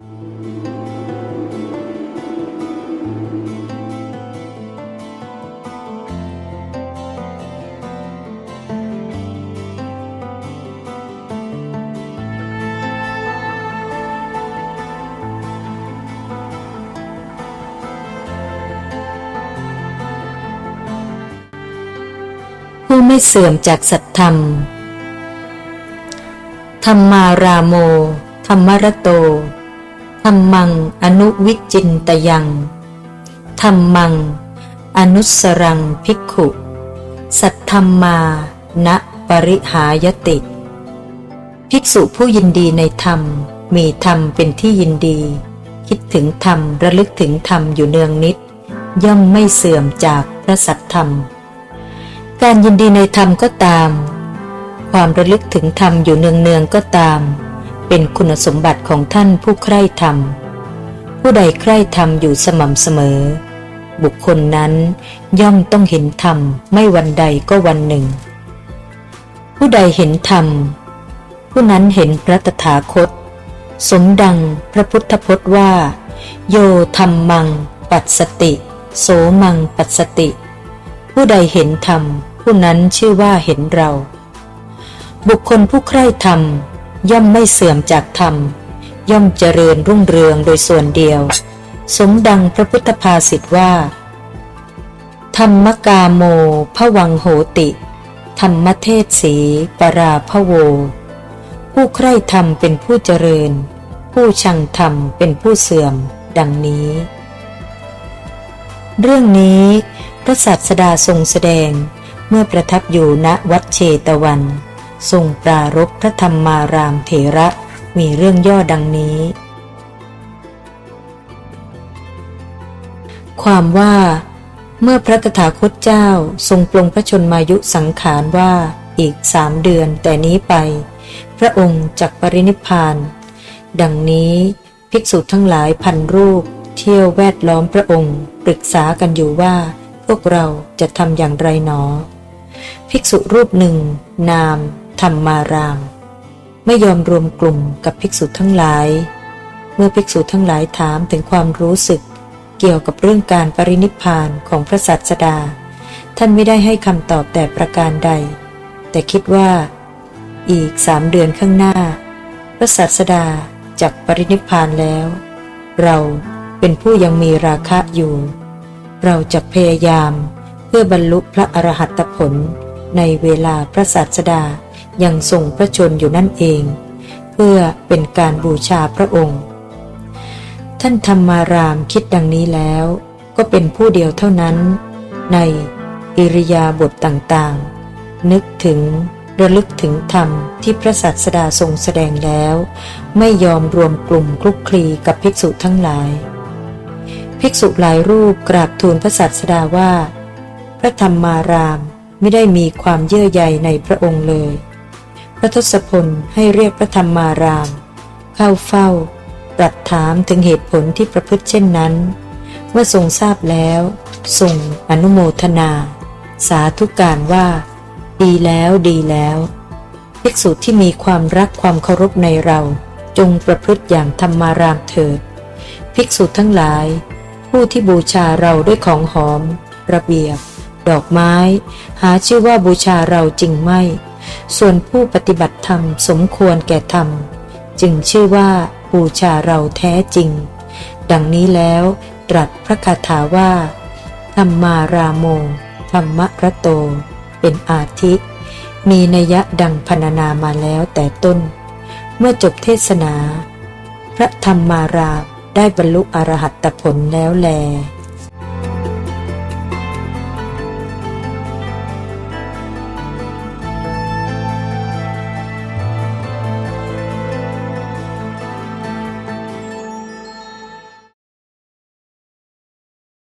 ผู้ไม่เสื่อมจากสัตธรรม ธรรมารามโม ธรรมรโต ธรรมังอนุวิจินตยังธรรมัง อนุสรังภิกขุ สัทธรรมานะปริหายติ ภิกษุผู้ยินดีในธรรม มีธรรมเป็นที่ยินดี คิดถึงธรรมระลึกถึงธรรมอยู่เนืองนิด ย่อมไม่เสื่อมจากพระสัทธรรม การยินดีในธรรมก็ตาม ความระลึกถึงธรรมอยู่เนืองๆก็ตาม เป็นคุณสมบัติของท่านผู้ใคร่ธรรม ผู้ใดใคร่ธรรมอยู่สม่ำเสมอ บุคคลนั้นย่อมต้องเห็นธรรมไม่วันใดก็วันหนึ่ง ผู้ใดเห็นธรรม ผู้นั้นเห็นพระตถาคต สมดังพระพุทธพจน์ว่า โยธรรมมัง ปัสสติ โสมังปัสสติ ผู้ใดเห็นธรรม ผู้นั้นชื่อว่าเห็นเราบุคคลผู้ใคร่ธรรม ย่อมไม่เสื่อมจากธรรม ย่อมเจริญรุ่งเรืองโดยส่วนเดียว สมดังพระพุทธภาษิตว่า ธรรมกาโมพวังโหติ ธรรมเทศสีปราพโว ผู้ใคร่ธรรมเป็นผู้เจริญ ผู้ชังธรรมเป็นผู้เสื่อม ดังนี้ เรื่องนี้พระศาสดาทรงแสดงเมื่อประทับอยู่ณวัดเชตวัน ทรงปรารภพระธรรมารามเถระมีเรื่องย่อดังนี้ ความว่าเมื่อพระตถาคตเจ้าทรงปลงพระชนมายุสังขารว่าอีกสามเดือนแต่นี้ไป พระองค์จักปรินิพพานดังนี้ภิกษุทั้งหลายพันรูป เที่ยวแวดล้อมพระองค์ปรึกษากันอยู่ว่า พวกเราจะทำอย่างไรหนอ ภิกษุรูปหนึ่ง นาม ธรรมาราม ไม่ยอมรวมกลุ่มกับภิกษุทั้งหลาย เมื่อภิกษุทั้งหลายถามถึงความรู้สึก เกี่ยวกับเรื่องการปรินิพานของพระสัสดา ท่านไม่ได้ให้คำตอบแต่ประการใด แต่คิดว่า อีกสามเดือนข้างหน้า พระสัสดาจักปรินิพพานแล้ว เราเป็นผู้ยังมีราคะอยู่ เราจะพยายามเพื่อบรรลุพระอรหัตผลในเวลาพระศาสดา ยังทรงพระชนอยู่นั่นเอง เพื่อเป็นการบูชาพระองค์ ท่านธรรมารามคิดดังนี้แล้ว ก็เป็นผู้เดียวเท่านั้น ในอิริยาบถต่างๆ นึกถึงระลึกถึงธรรมที่พระสัสดาทรงแสดงแล้ว ไม่ยอมรวมกลุ่มคลุกคลีกับภิกษุทั้งหลาย ภิกษุหลายรูปกราบทูลพระสัสดาว่า พระธรรมารามไม่ได้มีความเยื่อใยในพระองค์เลย พระทศพลให้เรียกพระธรรมาราม เข้าเฝ้า ตรัสถามถึงเหตุผลที่ประพฤติเช่นนั้น เมื่อทรงทราบแล้วทรงอนุโมทนา สาธุการว่า ดีแล้วดีแล้วภิกษุที่มีความรักความเคารพในเราจงประพฤติอย่างธรรมารามเถิด ภิกษุทั้งหลาย ผู้ที่บูชาเราด้วยของหอม ระเบียบ ดอกไม้ หาชื่อว่าบูชาเราจริงไม่ ส่วนผู้ปฏิบัติธรรมสมควรแก่ธรรม จึงชื่อว่าบูชาเราแท้จริง ดังนี้แล้วตรัสพระคาถาว่าธรรมารามโมธรรมระโต เป็นอาทิ มีนัยะดังพรรณนามาแล้วแต่ต้น เมื่อจบเทศนา พระธรรมาราได้บรรลุอรหัตผลแล้วแล